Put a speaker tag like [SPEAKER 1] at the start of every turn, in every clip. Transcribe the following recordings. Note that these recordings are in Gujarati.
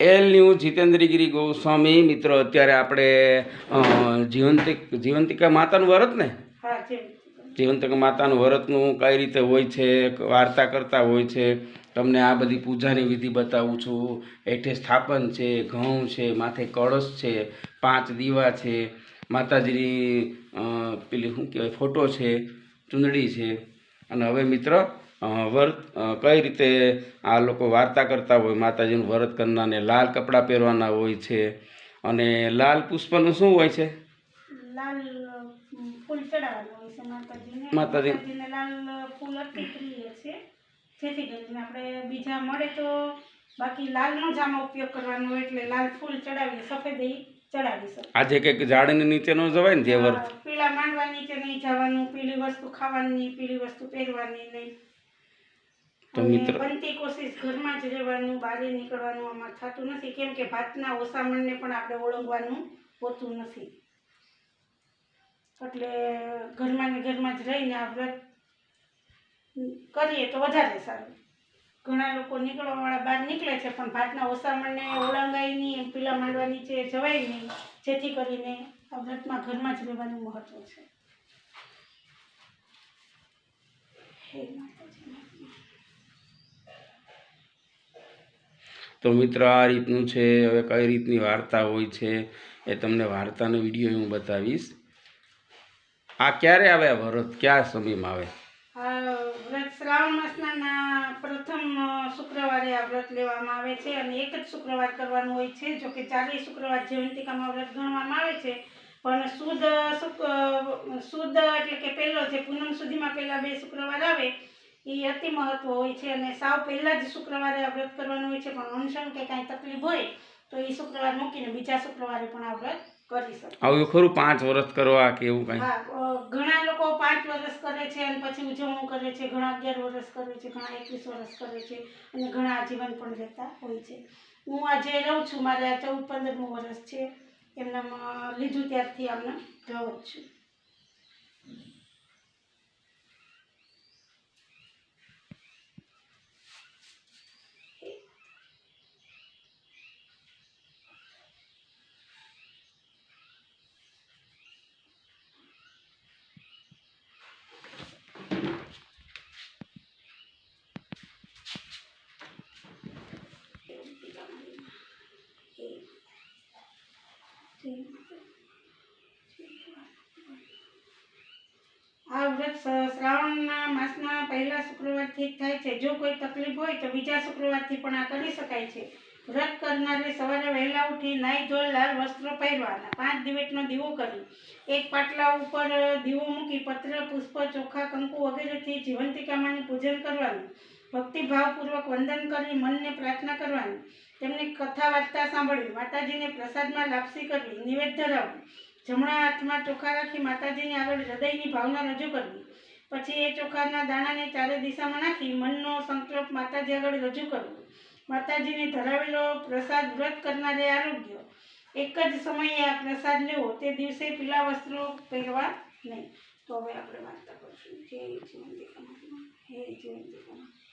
[SPEAKER 1] એલ ન્યુ જીતેન્દ્રગીરી ગોસ્વામી મિત્રો અત્યારે આપણે જીવંતિક જીવંતિકા માતાનું વ્રત ને? જીવંતિકા. માતાનું વ્રતનું કઈ રીતે હોય છે વાર્તા કરતા હોય છે. તમને આ બધી પૂજાની વિધિ બતાવું છું. એઠે સ્થાપન છે ઘઉં છે માથે કળશ છે પાંચ દીવા છે. માતાજીની પેલી શું કહેવાય ફોટો છે ચૂંદડી છે. અને હવે મિત્ર વ્રત કઈ રીતે આ લોકો વાર્તા કરતા હોય? માતાજીનું વ્રત કરનારને લાલ કપડાં પહેરવાના હોય છે અને લાલ પુષ્પનું શું હોય છે?
[SPEAKER 2] લાલ અ, ફૂલ ચડાવવાનું હોય છે
[SPEAKER 1] માતાજી-
[SPEAKER 2] માતાજીને લાલ ફૂલ અતિ છે જેથી કરીને આપણે બીજા મળે તો બાકી લાલનો જ આમાં ઉપયોગ કરવાનો એટલે લાલ ફૂલ ચડાવી સફેદ ઈ ચડાવી
[SPEAKER 1] આજે કંઈક ઝાડની નીચે ન જવાય ને જે વર્ત
[SPEAKER 2] પીળા માંડવા નીચે નહીં જવાનું પીળી વસ્તુ ખાવાની પીળી વસ્તુ પહેરવાની નહીં.
[SPEAKER 1] તો મિત્ર-
[SPEAKER 2] બનતી કોશિશ ઘરમાં જ રહેવાનું બહાર નીકળવાનું આમાં થતું નથી. કેમ કે ભાતના ઓસામણને પણ આપણે ઓળંગવાનું હોતું નથી. એટલે ઘરમાં ને ઘરમાં જ રહીને આ વ્રત કરીએ તો વધારે સારું. ઘણા લોકો નીકળવાવાળા બહાર નીકળે છે પણ ભાતના ઓસામણને ઓળંગાય નહીં પીલા માંડવાની છે જવાય નહીં. જેથી કરીને આ વ્રતમાં ઘરમાં જ રહેવાનું મહત્વ છે. હે માતાજી
[SPEAKER 1] તો મિત્ર, આ રીતનું છે. હવે કઈ રીતની વાર્તા હોય છે એ તમને વાર્તાનો વીડિયો હું બતાવીશ. આ ક્યારે આવે વ્રત? કયા સમયમાં આવે?
[SPEAKER 2] વ્રત શ્રાવણ માસના પ્રથમ શુક્રવારે આ વ્રત લેવામાં આવે છે અને એક જ શુક્રવાર કરવાનું હોય છે જો કે ચારેય શુક્રવાર જયંતિકામાં વ્રત ગણવામાં આવે છે. પણ શુદ્ધ સુદ એટલે કે પહેલો જે પૂનમ સુધીમાં પહેલાં બે શુક્રવાર આવે એ અતિ મહત્વ હોય છે અને સાવ પહેલા જ શુક્રવારે આ વ્રત કરવાનું હોય છે પણ અનશન કે કાંઈ તકલીફ હોય તો એ શુક્રવાર મૂકીને બીજા શુક્રવારે પણ આ વ્રત કરી શકે.
[SPEAKER 1] આવ્યું ખરું? પાંચ વર્ષ કરવા કે એવું કાંઈ?
[SPEAKER 2] હા ઘણા લોકો પાંચ વર્ષ કરે છે અને પછી ઉજવણું કરે છે ઘણા અગિયાર વર્ષ કરે છે ઘણા એકવીસ વર્ષ કરે છે અને ઘણા આજીવન પણ રહેતા હોય છે. હું આજે રહું છું મારે આ ચૌદ પંદરમું વર્ષ છે એમનામાં લીધું ત્યારથી આમને રહું છું. આ વ્રત શ્રાવણના માસના પહેલા શુક્રવારથી થાય છે. જો કોઈ તકલીફ હોય તો બીજા શુક્રવારથી પણ આ કરી શકાય છે. વ્રત કરનારે સવારે વહેલા ઉઠી નાઈ ધોઈ લાલ વસ્ત્રો પહેરવાના પાંચ દિવેટનો દીવો કરી એક પાટલા ઉપર દીવો મૂકી પત્ર, પુષ્પ, ચોખા, કંકુ વગેરેથી જીવંતિકામાનું પૂજન કરવાનું. ભક્તિભાવપૂર્વક વંદન કરી મનને પ્રાર્થના કરવાની. તેમની કથા વાર્તા સાંભળવી, માતાજીને પ્રસાદમાં લાપસી કરવી, નિવેદ ધરાવવું. જમણા હાથમાં ચોખા રાખી માતાજીની આગળ હૃદયની ભાવના રજૂ કરવી પછી એ ચોખાના દાણાને ચારે દિશામાં નાખી મનનો સંકલ્પ માતાજી આગળ રજૂ કરવો માતાજીને ધરાવેલો પ્રસાદ વ્રત કરનારે આરોગ્ય એક જ સમયે આ પ્રસાદ લેવો તે દિવસે પીલા વસ્ત્રો પહેરવા નહીં તો હવે આપણે વાર્તા કરશું જય મહાત્મા. હે મહાત્મા.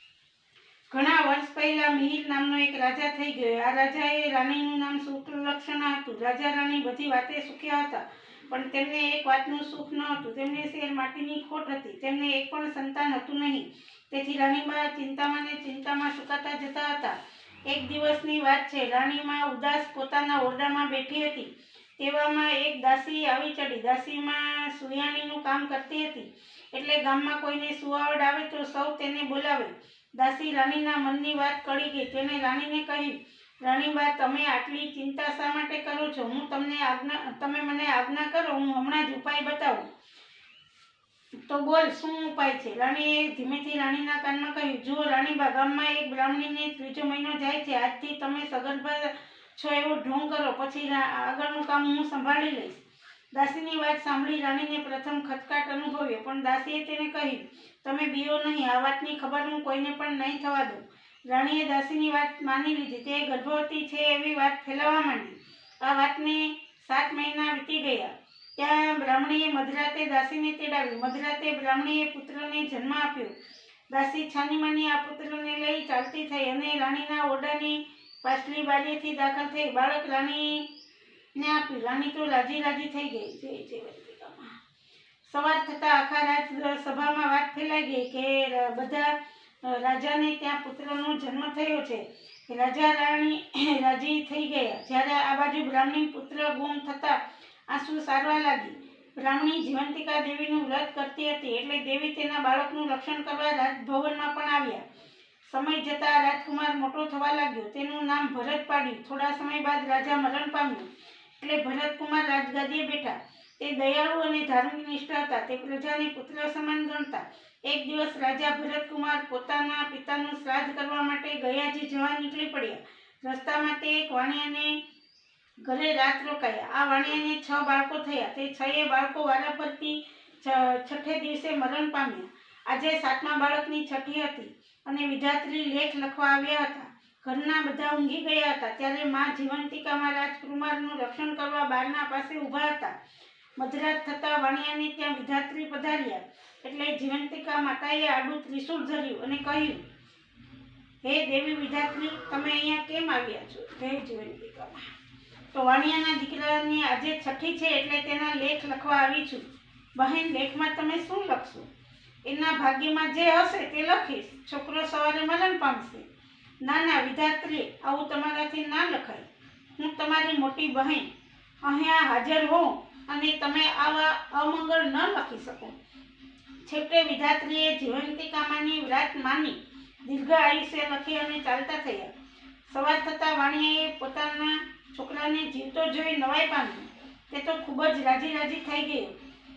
[SPEAKER 2] ઘણા વર્ષ પહેલા મિહિર નામનો એક રાજા થઈ ગયો. આ રાજાએ રાણીનું નામ શુક્લલક્ષણા હતું. રાજા રાણી બધી વાતે સુખ્યા હતા, પણ તેમને એક વાતનું સુખ ન હતું. તેમને શેર માટીની ખોટ હતી. તેમને એક પણ સંતાન હતું નહીં. તેથી રાણીબા ચિંતામાં ને ચિંતામાં સુકાતા જતા હતા. એક દિવસની વાત છે, રાણીમાં ઉદાસ પોતાના ઓરડામાં બેઠી હતી. તેવામાં એક દાસી આવી ચડી. દાસીમાં સુયાણીનું કામ કરતી હતી. એટલે ગામમાં કોઈને સુવાવડ આવે તો સૌ તેને બોલાવે. દાસી રાણીના મનની વાત કરી ગઈ. તેને રાણીને કહ્યું, રાણીબા, તમે આટલી ચિંતા શા માટે કરો છો? હું તમને આજ્ઞા, તમે મને આજ્ઞા કરો, હું હમણાં જ ઉપાય બતાવું. તો બોલ, શું ઉપાય છે? રાણીએ ધીમેથી રાણીના કાનમાં કહ્યું, જુઓ રાણીબા, ગામમાં એક બ્રાહ્મણીને ત્રીજો મહિનો જાય છે. આજથી તમે સગર્ભા છો એવો ઢોંગ કરો. પછી આગળનું કામ હું સંભાળી લઈશ. દાસીની વાત સાંભળી રાણીને પ્રથમ ખચકાટ અનુભવ્યો, પણ દાસીએ તેને કહ્યું, તમે બીઓ નહીં, આ વાતની ખબર હું કોઈને પણ નહીં થવા દઉં. રાણીએ દાસીની વાત માની લીધી, તે ગર્ભવતી છે એવી વાત ફેલાવવા માંડી. આ વાતને સાત મહિના વીતી ગયા. ત્યાં બ્રાહ્મણીએ મધરાતે દાસીને તેડાવ્યું. મધરાતે બ્રાહ્મણીએ પુત્રને જન્મ આપ્યો. દાસી છાનીમાની આ પુત્રને લઈ ચાલતી થઈ અને રાણીના ઓરડાની પાછલી બારીએથી દાખલ થઈ. બાળક રાણીને આપ્યું રાણી તો રાજી રાજી થઈ ગઈ. જય જયવંતિકામાં સવાર થતાં આખા રાજ સભામાં વાત ફેલાઈ ગઈ કે બધા રાજાને ત્યાં પુત્રનો જન્મ થયો છે. રાજા રાણી રાજી થઈ ગયા. જ્યારે આ બાજુ બ્રાહ્મણી પુત્ર ગુમ થતાં આંસુ સારવા લાગી. બ્રાહ્મણી જીવંતિકા દેવીનું વ્રત કરતી હતી એટલે દેવી તેના બાળકનું રક્ષણ કરવા રાજભવનમાં પણ આવ્યા. સમય જતાં રાજકુમાર મોટો થવા લાગ્યો. તેનું નામ ભરત પાડ્યું થોડા સમય બાદ રાજા મરણ પામ્યું. એટલે ભરતકુમાર રાજગાદીએ બેઠા. તે દયાળુ અને ધાર્મિક નિષ્ઠ હતા. તે પ્રજાને પુત્ર સમાન ગણતા. એક દિવસ રાજા ભરતકુમાર પોતાના પિતાનું શ્રાદ્ધ કરવા માટે ગયાજી જવા નીકળી પડ્યા. રસ્તામાં તે એક વાણિયાને ઘરે રાત રોકાયા. આ વાણિયાને છ બાળકો થયા. તે છએ બાળકો વારા પરથી છ- છઠ્ઠે દિવસે મરણ પામ્યા. આજે સાતમા બાળકની છઠ્ઠી હતી અને વિધાત્રી લેખ લખવા આવ્યા હતા. ઘરના બધા ઊંઘી ગયા હતા. ત્યારે મા જીવંતિકામાં રાજકુમારનું રક્ષણ કરવા બારના પાસે ઊભા હતા. મધરાત થતાં વાણિયાને ત્યાં વિધાત્રી પધાર્યા. એટલે જીવંતિકા માતાએ આડું ત્રિશૂળ ધર્યું અને કહ્યું, હે દેવી વિધાત્રી, તમે અહીંયા કેમ આવ્યા છો? જય જીવંતિકામાં. તો વાણિયાના દીકરાની આજે છઠ્ઠી છે એટલે તેના લેખ લખવા આવી છું. બહેન, લેખમાં તમે શું લખશો? એના ભાગ્યમાં જે હશે તે લખીશ. છોકરો સવારે મરણ પામશે. ના ના, વિધાત્રી, આવું તમારાથી ના લખાય. હું તમારી મોટી બહેન. અહીંયા હાજર હોઉં અને તમે આવા અમંગળ ન લખી શકો. છેવટે વિધાત્રીએ જીવંતિકામાની વ્રત માની. દીર્ઘ આયુષ્ય લખી અને ચાલતા થયા. સવાર થતાં વાણિયાએ પોતાના છોકરાને જીવતો જોઈ નવાઈ પામ્યો. તે તો ખૂબ જ રાજી રાજી થઈ ગયો.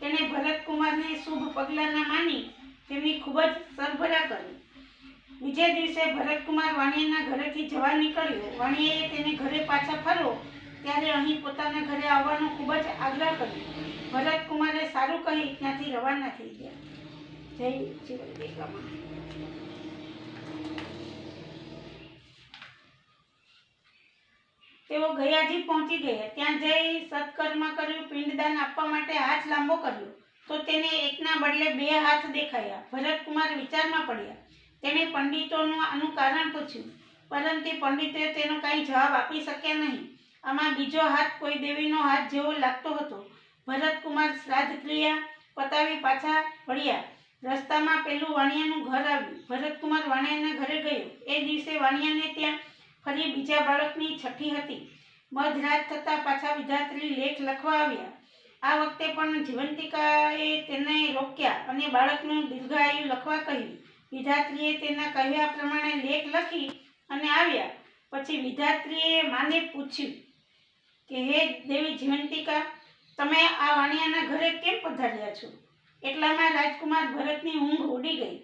[SPEAKER 2] તેણે ભરતકુમારને શુભ પગલાંના માની. તેમની ખૂબ જ સરભરા કરી. બીજે દિવસે ભરતકુમાર વાણિયાના ઘરેથી જવા નીકળ્યો. વાણિયાએ તેને ઘરે પાછા ફરવો ત્યારે અહીં પોતાના ઘરે આવવાનો ખૂબ જ આગ્રહ કર્યો. ભરતકુમારે સારું કહી ત્યાંથી રવાના થઈ ગયા. જય જીવન તેઓ ગયાજી પહોંચી ગયા. ત્યાં જઈ સત્કર્મ કર્યું, પિંડદાન આપવા માટે હાથ લાંબો કર્યો. તો તેને એકના બદલે બે હાથ દેખાયા. ભરતકુમાર વિચારમાં પડ્યા. તેણે પંડિતોનું આનું કારણ પૂછ્યું. પરંતુ પંડિતે તેનો કાંઈ જવાબ આપી શક્યા નહીં. આમાં બીજો હાથ કોઈ દેવીનો હાથ જેવો લાગતો હતો. ભરતકુમાર શ્રાદ્ધ ક્રિયા પતાવી પાછા વળ્યા. રસ્તામાં પેલું વાણિયાનું ઘર આવ્યું. ભરતકુમાર વાણિયાના ઘરે ગયો. એ દિવસે વાણિયાને ત્યાં ફરી બીજા બાળકની છઠ્ઠી હતી. મધરાત થતાં પાછા વિધાત્રી લેખ લખવા આવ્યા. આ વખતે પણ જીવંતિકાએ તેને રોક્યા અને બાળકનું દીર્ઘાયુ લખવા કહ્યું. વિધાત્રીએ તેના કહ્યા પ્રમાણે લેખ લખી અને આવ્યા. પછી વિધાત્રીએ માને પૂછ્યું કે, હે દેવી જીવંતિકા તમે આ વાણિયાના ઘરે કેમ પધાર્યા છો? એટલામાં રાજકુમાર ભરતની ઊંઘ ઉડી ગઈ.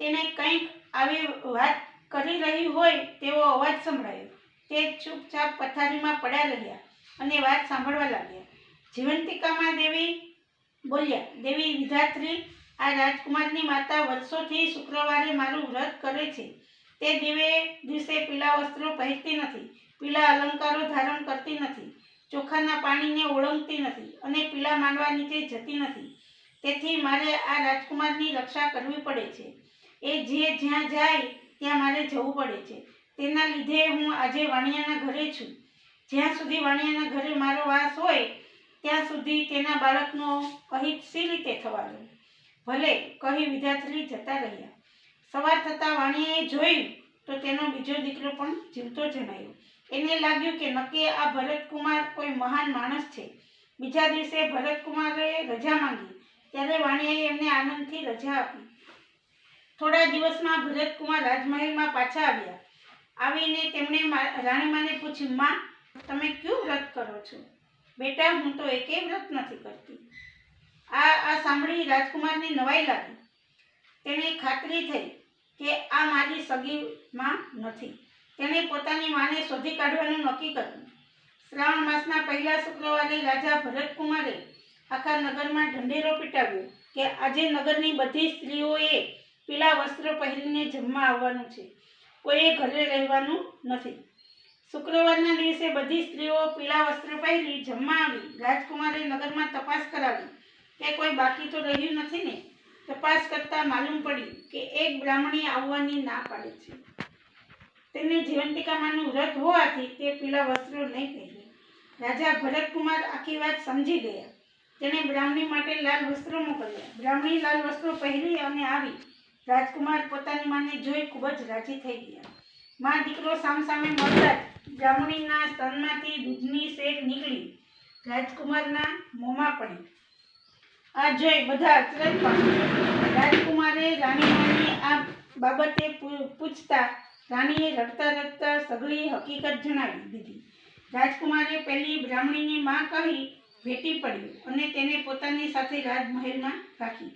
[SPEAKER 2] તેને કંઈક આવી વાત કરી રહી હોય તેવો અવાજ સંભળાયો. તે ચૂપચાપ પથારીમાં પડ્યા રહ્યા અને વાત સાંભળવા લાગ્યા. જીવંતિકામાં દેવી બોલ્યા, દેવી વિધાત્રી આ રાજકુમારની માતા વર્ષોથી શુક્રવારે મારું વ્રત કરે છે. તે દિવે દિવસે પીળા વસ્ત્રો પહેરતી નથી, પીળા અલંકારો ધારણ કરતી નથી, ચોખાના પાણીને ઓળંગતી નથી અને પીળા માંડવા નીચે જતી નથી. તેથી મારે આ રાજકુમારની રક્ષા કરવી પડે છે. એ જે જ્યાં જાય ત્યાં મારે જવું પડે છે. તેના લીધે હું આજે વાણિયાના ઘરે છું. જ્યાં સુધી વાણિયાના ઘરે મારો વાસ હોય, ત્યાં સુધી તેના બાળકનો અહિત સી રીતે થવાનો? ભલે કહી વિધાત્રી જતા રહ્યા. સવાર થતાં વાણિયાએ જોયું તો તેનો બીજો દીકરો પણ જીવતો જણાયો એને લાગ્યું કે નક્કી આ ભરતકુમાર કોઈ મહાન માણસ છે. બીજા દિવસે ભરતકુમારે રજા માંગી. ત્યારે વાણિયાએ એમને આનંદથી રજા આપી. થોડા દિવસમાં ભરતકુમાર રાજમહેલમાં પાછા આવ્યા. આવીને તેમણે રાણીમાને પૂછ્યું, માં, તમે કયું વ્રત કરો છો? બેટા, હું તો એકે વ્રત નથી કરતી. આ આ સાંભળી રાજકુમારને નવાઈ લાગી. તેને ખાતરી થઈ કે આ મારી સગી માં નથી. તેણે પોતાની માને શોધી કાઢવાનું નક્કી કર્યું. શ્રાવણ માસના પહેલા શુક્રવારે રાજા ભરતકુમારે આખા નગરમાં ઢંઢેરો પીટાવ્યો કે આજે નગરની બધી સ્ત્રીઓએ પીલા વસ્ત્ર પહેરીને જમવા આવવાનું છે. કોઈએ ઘરે રહેવાનું નથી. શુક્રવારના દિવસે બધી સ્ત્રીઓ પીળા વસ્ત્ર પહેરી જમવા આવી. રાજકુમારે નગરમાં તપાસ કરાવી. કે કોઈ બાકી તો રહ્યું નથી ને તપાસ કરતાં માલુમ પડી કે એક બ્રાહ્મણી આવવાની ના પાડે છે. તેને જીવંતિકામાંનું વ્રત હોવાથી તે પીલા વસ્ત્રો નહીં પહેરે. રાજા ભરતકુમાર આખી વાત સમજી ગયા. તેણે બ્રાહ્મણી માટે લાલ વસ્ત્રો મોકલ્યા. બ્રાહ્મણી લાલ વસ્ત્રો પહેરી અને આવી. રાજકુમાર પોતાની માને જોઈ ખૂબ જ રાજી થઈ ગયા. માં દીકરો સામસામે મળતા જ બ્રાહ્મણીના સ્તનમાંથી દૂધની શેર નીકળી. રાજકુમારના મોંમાં પડી. આ જોઈ બધા અચરજ રાજકુમારે રાણીમાની આ બાબતે પૂછતા રાણીએ રડતા રડતા સઘળી હકીકત જણાવી દીધી. રાજકુમારે પહેલી બ્રાહ્મણીની માં કહી ભેટી પડ્યું અને તેને પોતાની સાથે રાજમહેલમાં રાખી.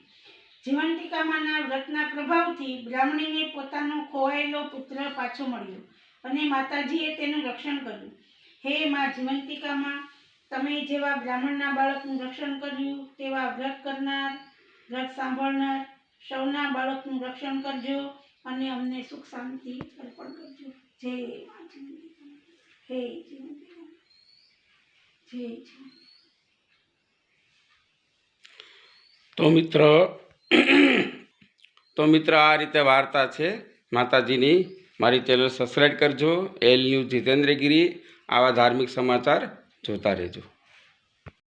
[SPEAKER 2] જીવંતિકામાના વ્રતના પ્રભાવથી બ્રાહ્મણીને પોતાનો ખોવાયેલો પુત્ર પાછો મળ્યો અને માતાજીએ તેનું રક્ષણ કર્યું. હે માં જીવંતિકામાં તમે જેવા બ્રાહ્મણના બાળકનું રક્ષણ કર્યું, તેવા વ્રત કરનાર, વ્રત સાંભળનાર, સૌના બાળકનું રક્ષણ કરજો અને અમને સુખ શાંતિ અર્પણ કરજો. જય હે જય
[SPEAKER 1] તો મિત્ર તો મિત્ર આ રીતે વાર્તા છે. માતાજીની મારી ચેનલ સબસ્ક્રાઈબ કરજો. એલ ન્યૂઝ જીતેન્દ્રગીરી, આવા ધાર્મિક સમાચાર જોતા રહેજો.